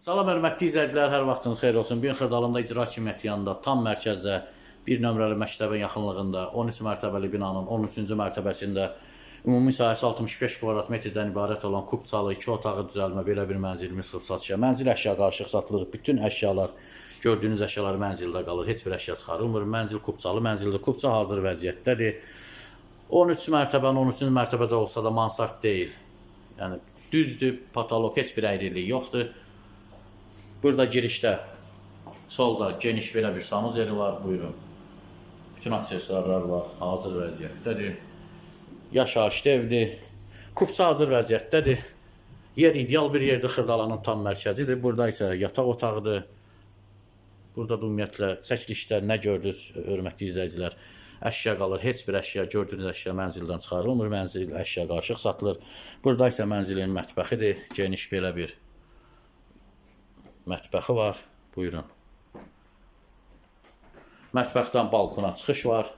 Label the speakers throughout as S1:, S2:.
S1: Salam hörmətli izləyicilər, hər vaxtınız xeyir olsun. Bu gün Xırdalında icra hakimiyyəti yanında tam mərkəzdə bir nömrəli məktəbin yaxınlığında 13 mərtəbəli binanın 13-cü mərtəbəsində ümumi sahəsi 65 kvadrat metrdən ibarət olan kubçalı 2 otağı düzəlmə belə bir mənzilimiz sırf satışa. Mənzil əşya qarışıq satılır. Bütün əşyalar gördüyünüz əşyalar mənzildə qalır. Heç bir əşya çıxarılmır. Mənzil kubçalı mənzildir. Kubça hazır vəziyyətdədir. 13 mərtəbənin 13-cü mərtəbədə olsa da mansard deyil. Yəni düzdür, patolog heç bir əyrilik yoxdur. Burada girişdə solda geniş belə bir sanuzeli var, buyurun. Bütün aksesuarlar var, hazır vəziyyətdədir. Yaşayış evdir. Kupça hazır vəziyyətdədir. Yer ideal bir yerdir, Xırdalanın tam mərkəzidir. Burada isə yataq otağıdır. Burada da ümumiyyətlə çəkilişdə nə gördünüz, hörmətli izləyicilər? Əşya qalır, heç bir əşya, gördüyünüz əşya mənzildən çıxarılmır. Mənzil əşya qarışıq satılır. Burada isə mənzilin mətbəxidir. Geniş belə bir mətbəxi var. Buyurun. Mətbəxdən balkona çıxış var.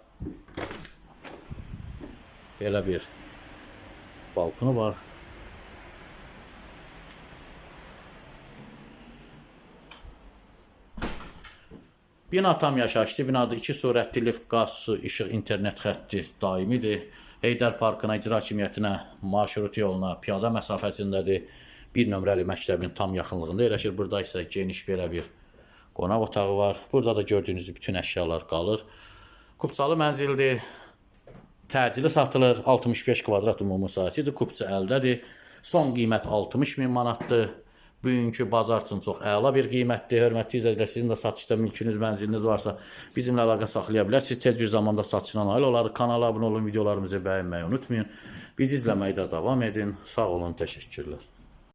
S1: Belə bir balkonu var. Bina tam yaşayışlı binadır. İki surətli lift, qaz, su, işıq, internet xətti daimidir. Heydər Parkına, icra hakimiyyətinə, marşrut yoluna, piyada məsafəsindədir. Bir nömrəli məktəbin tam yaxınlığında yerləşir. Burada isə geniş belə bir qonaq otağı var. Burada da gördüyünüz bütün əşyalar qalır. Kupçalı mənzildir. Təcili satılır. 65 kvadrat ümumi sahəsidir. Kupça əldədir. Son qiymət 60 min manatdır. Bugünkü bazar üçün çox əla bir qiymətdir. Hörmətli izləyicilər, sizin də satışda mülkünüz, mənziliniz varsa bizimlə əlaqə saxlaya bilərsiniz. Tez bir zamanda satışına nail olarıq. Kanala abunə olun, videolarımızı bəyənməyi unutmayın. Bizi izləməkdə davam edin. Sağ olun, təşəkkürlər.